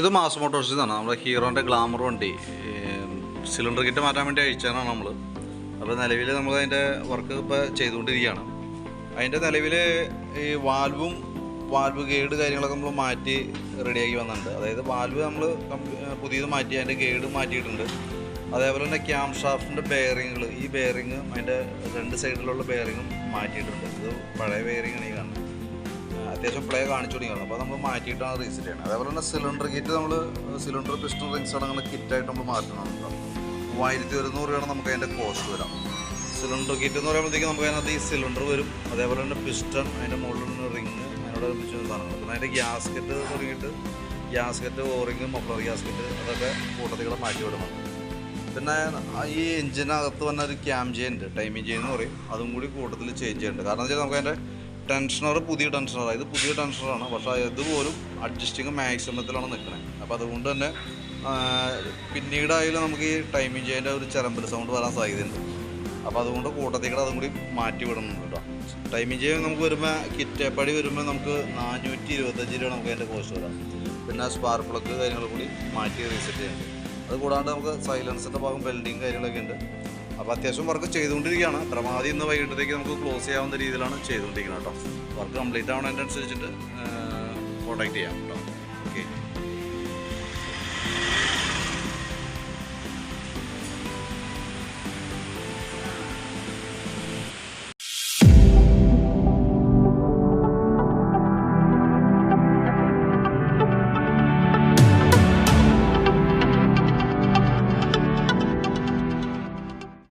ഇത് മാസ് മോട്ടോഴ്സിൽ നിന്നാണ് നമ്മുടെ ഹീറോന്റെ ഗ്ലാമർ വണ്ടി സിലിണ്ടർ കിറ്റ് മാറ്റാൻ വേണ്ടി അയച്ചതാണ് നമ്മൾ അപ്പോൾ നിലവിൽ നമ്മൾ അതിന്റെ വർക്ക് ഇപ്പോൾ ചെയ്തുകൊണ്ടിരിക്കുകയാണ്. അതിന്റെ നിലവിൽ ഈ വാൽവും വാൽവ് ഗേഡ് കാര്യങ്ങളൊക്കെ നമ്മൾ മാറ്റി റെഡിയാക്കി വന്നിട്ടുണ്ട്. അതായത് വാൽവ് നമ്മൾ പുതിയത് മാറ്റി അതിന്റെ ഗേഡ് മാറ്റിയിട്ടുണ്ട്. അതേപോലെ തന്നെ ക്യാം ഷാഫ്റ്റിന്റെ ബെയറിങ്ങുകൾ ഈ ബെയറിങ് അതിന്റെ രണ്ട് സൈഡിലുള്ള ബെയറിങ്ങും മാറ്റിയിട്ടുണ്ട്. ഇത് പഴയ ബെയറിംഗ് ആണെങ്കിൽ അത്യാവശ്യം പ്ലേ കാണിച്ചു തുടങ്ങിയാണ് അപ്പോൾ നമ്മൾ മാറ്റിയിട്ടാണ് റീസെറ്റ് ചെയ്യണം അതേപോലെ തന്നെ സിലിണ്ടർ കിറ്റ് നമ്മൾ സിലിണ്ടർ പിസ്റ്റൺ റിങ്സ് അടങ്ങുന്ന കിറ്റായിട്ട് നമ്മൾ മാറ്റണം മൂവായിരത്തി ഒരുന്നൂറ് രൂപയാണ് നമുക്ക് അതിന്റെ കോസ്റ്റ് വരാം. സിലിണ്ടർ കിറ്റ് എന്ന് പറയുമ്പോഴത്തേക്ക് നമുക്ക് അതിനകത്ത് ഈ സിലിണ്ടർ വരും. അതേപോലെ തന്നെ പിസ്റ്റൺ അതിന്റെ മുകളിൽ റിങ് അതിനോട് ലഭിച്ച സാധനങ്ങൾ. പിന്നെ അതിന്റെ ഗ്യാസ്കറ്റ് തുടങ്ങിയിട്ട് ഗ്യാസ്കറ്റ് ഓറിങ് മഫ്ലർ ഗ്യാസ്കറ്റ് അതൊക്കെ കൂട്ടത്തിൽ മാറ്റി വിടണം. പിന്നെ ഈ എഞ്ചിനകത്ത് വന്ന ഒരു ക്യാം ചെയ്യുന്നുണ്ട് ഉണ്ട്. ടൈമിംഗ് എന്ന് പറയും. അതും കൂടി കൂട്ടത്തിൽ ചേഞ്ച് ചെയ്യുന്നുണ്ട് കാരണം വെച്ചാൽ നമുക്ക് അതിന്റെ ടെൻഷനർ പുതിയ ടെൻഷനർ. ഇത് പുതിയ ടെൻഷനറാണ് പക്ഷേ ഇതുപോലും അഡ്ജസ്റ്റിങ് മാക്സിമത്തിലാണ് നിൽക്കുന്നത് അപ്പോൾ അതുകൊണ്ട് തന്നെ പിന്നീടായാലും നമുക്ക് ഈ ടൈമിംഗ് ചെയ്യേണ്ട ഒരു ചിലമ്പൽ സൗണ്ട് വരാൻ സാധ്യതയുണ്ട്. അപ്പോൾ അതുകൊണ്ട് കൂട്ടത്തിൽ കൂടെ അതും കൂടി മാറ്റി വിടണം കേട്ടോ. ടൈമിംഗ് ചെയ്യാൻ നമുക്ക് വരുമ്പോൾ കിറ്റേപ്പടി വരുമ്പോൾ നമുക്ക് നാനൂറ്റി ഇരുപത്തഞ്ച് രൂപ നമുക്ക് അതിന്റെ കോസ്റ്റ് വരാം. പിന്നെ സ്പാർക്ക് പ്ലഗ് കാര്യങ്ങൾ കൂടി മാറ്റി റീസെറ്റ് ചെയ്യുന്നുണ്ട് അത് കൂടാണ്ട് നമുക്ക് സൈലൻസിന്റെ ഭാഗം വെൽഡിങ് കാര്യങ്ങളൊക്കെ ഉണ്ട്. അപ്പോൾ അത്യാവശ്യം വർക്ക് ചെയ്തുകൊണ്ടിരിക്കുകയാണ്. പരമാവധി ഇന്ന് വൈകിട്ടത്തേക്ക് നമുക്ക് ക്ലോസ് ചെയ്യാവുന്ന രീതിയിലാണ് ചെയ്തുകൊണ്ടിരിക്കുന്നത് കേട്ടോ. വർക്ക് കംപ്ലീറ്റ് ആവുന്നതിനനുസരിച്ചിട്ട് കോൺടാക്ട് ചെയ്യാം കേട്ടോ.